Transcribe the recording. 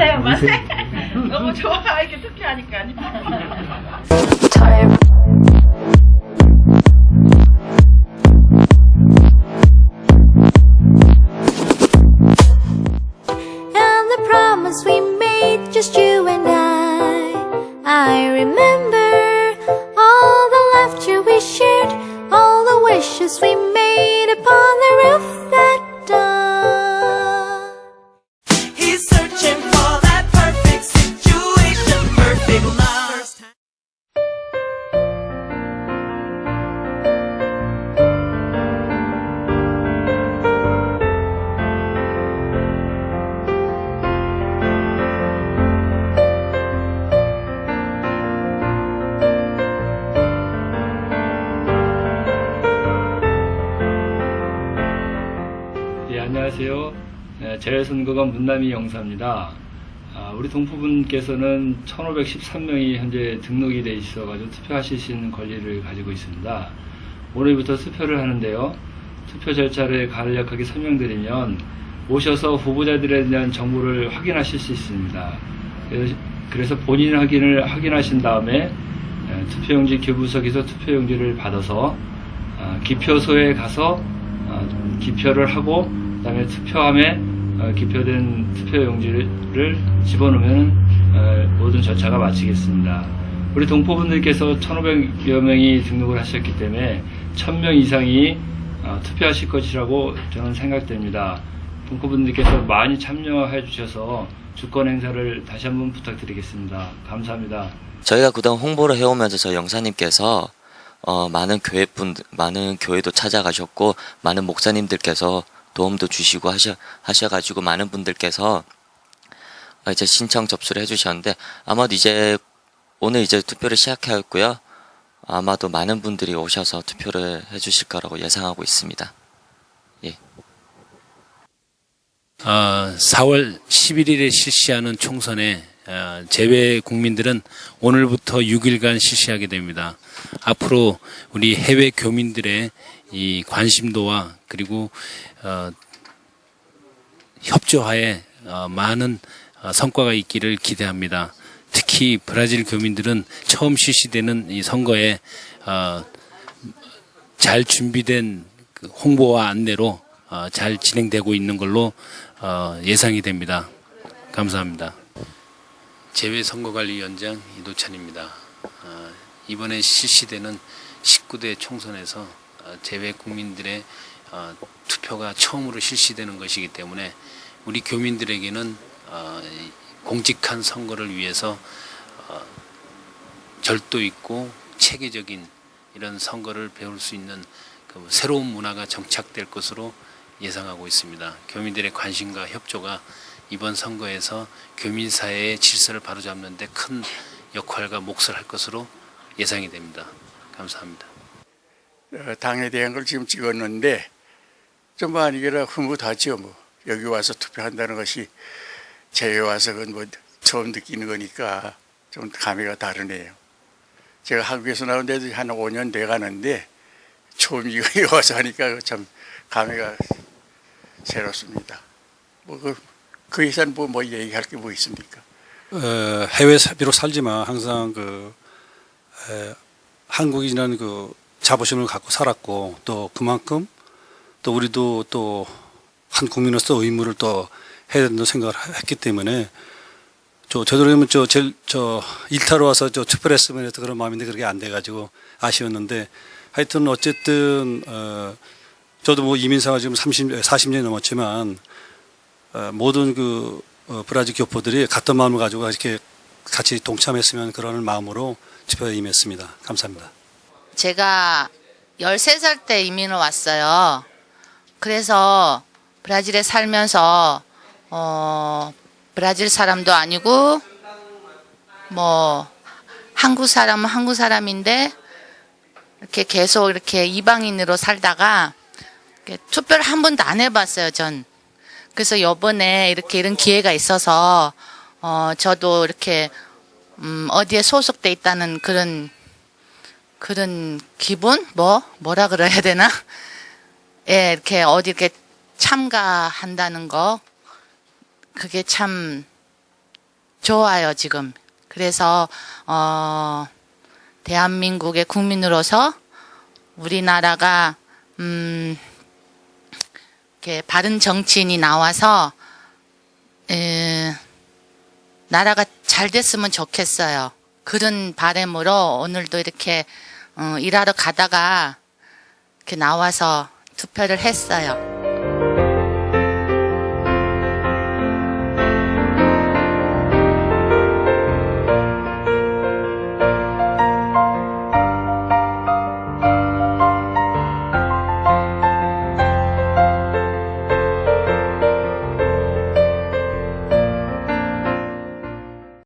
맞아요, 맞아요. 너무 좋아, 이렇게 투표하니까. time. And the promise we made, just you and I. I remember all the laughter we shared, all the wishes we made 안녕하세요. 네, 재선거관 문남이 영사입니다. 아, 우리 동포분께서는 1513명이 현재 등록이 돼 있어가지고 투표하실 수 있는 권리를 가지고 있습니다. 오늘부터 투표를 하는데요. 투표 절차를 간략하게 설명드리면 오셔서 후보자들에 대한 정보를 확인하실 수 있습니다. 그래서- 본인 확인을 확인하신 다음에 에, 투표용지 교부석에서 투표용지를 받아서 아, 기표소에 가서 아, 기표를 하고 그 다음에 투표함에 어, 기표된 투표용지를 집어넣으면 어, 모든 절차가 마치겠습니다. 우리 동포분들께서 1,500여 명이 등록을 하셨기 때문에 1,000명 이상이 어, 투표하실 것이라고 저는 생각됩니다. 동포분들께서 많이 참여해 주셔서 주권 행사를 다시 한번 부탁드리겠습니다. 감사합니다. 저희가 그동안 홍보를 해오면서 저희 영사님께서 어, 많은 교회 분, 많은 교회도 찾아가셨고 많은 목사님들께서 도움도 주시고 하셔 하셔가지고 많은 분들께서 어, 이제 신청 접수를 해주셨는데 아마도 이제 오늘 이제 투표를 시작하였고요. 아마도 많은 분들이 오셔서 투표를 해주실 거라고 예상하고 있습니다. 예. 어, 4월 11일에 실시하는 총선에 어, 제외 국민들은 오늘부터 6일간 실시하게 됩니다. 앞으로 우리 해외 교민들의 이 관심도와 그리고 어, 협조하에 어, 많은 어, 성과가 있기를 기대합니다. 특히 브라질 교민들은 처음 실시되는 이 선거에 어, 잘 준비된 그 홍보와 안내로 어, 잘 진행되고 있는 걸로 어, 예상이 됩니다. 감사합니다. 재외선거관리위원장 이도찬입니다. 어, 이번에 실시되는 19대 총선에서 어, 재외 국민들의 어, 투표가 처음으로 실시되는 것이기 때문에 우리 교민들에게는 어, 이 공직한 선거를 위해서 어, 절도 있고 체계적인 이런 선거를 배울 수 있는 그 새로운 문화가 정착될 것으로 예상하고 있습니다. 교민들의 관심과 협조가 이번 선거에서 교민 사회의 질서를 바로잡는 데 큰 역할과 몫을 할 것으로 예상이 됩니다. 감사합니다. 어, 당에 대한 걸 지금 찍었는데 좀 아니게라 흐뭇하죠 뭐 여기 와서 투표한다는 것이 제에 와서 그건 뭐 처음 느끼는 거니까 좀 감회가 다르네요. 제가 한국에서 나온 데도 한 5년 돼 가는데 처음 이거 와서 하니까 참 감회가 새롭습니다. 뭐그 그 이상 뭐, 뭐 얘기할 게 뭐 있습니까? 어, 해외 비록 살지만 항상 그 에, 한국인이라는 그 자부심을 갖고 살았고 또 그만큼 또 우리도 또 한 국민으로서 의무를 또 해야 된다고 생각을 했기 때문에 저 되도록이면 저 제일 저 일타로 와서 저 투표를 했으면 해서 그런 마음인데 그렇게 안 돼가지고 아쉬웠는데 하여튼 어쨌든 어 저도 뭐 이민사가 지금 30 40년이 넘었지만 어, 모든 그 어, 브라질 교포들이 같은 마음을 가지고 이렇게 같이 동참했으면 그러는 마음으로 투표에 임했습니다. 감사합니다. 제가 13살 때 이민을 왔어요. 그래서 브라질에 살면서 어 브라질 사람도 아니고 뭐 한국 사람은 한국 사람인데 이렇게 계속 이렇게 이방인으로 살다가 투표를 한 번도 안 해봤어요, 전. 그래서 요번에 이렇게 이런 기회가 있어서 어 저도 이렇게 음 어디에 소속돼 있다는 그런 그런 기분 뭐 뭐라 그래야 되나 예 이렇게 어디 이렇게 참가한다는 거 그게 참 좋아요, 지금. 그래서, 어, 대한민국의 국민으로서 우리나라가, 음, 이렇게 바른 정치인이 나와서, 에, 나라가 잘 됐으면 좋겠어요. 그런 바람으로 오늘도 이렇게, 어, 일하러 가다가 이렇게 나와서 투표를 했어요.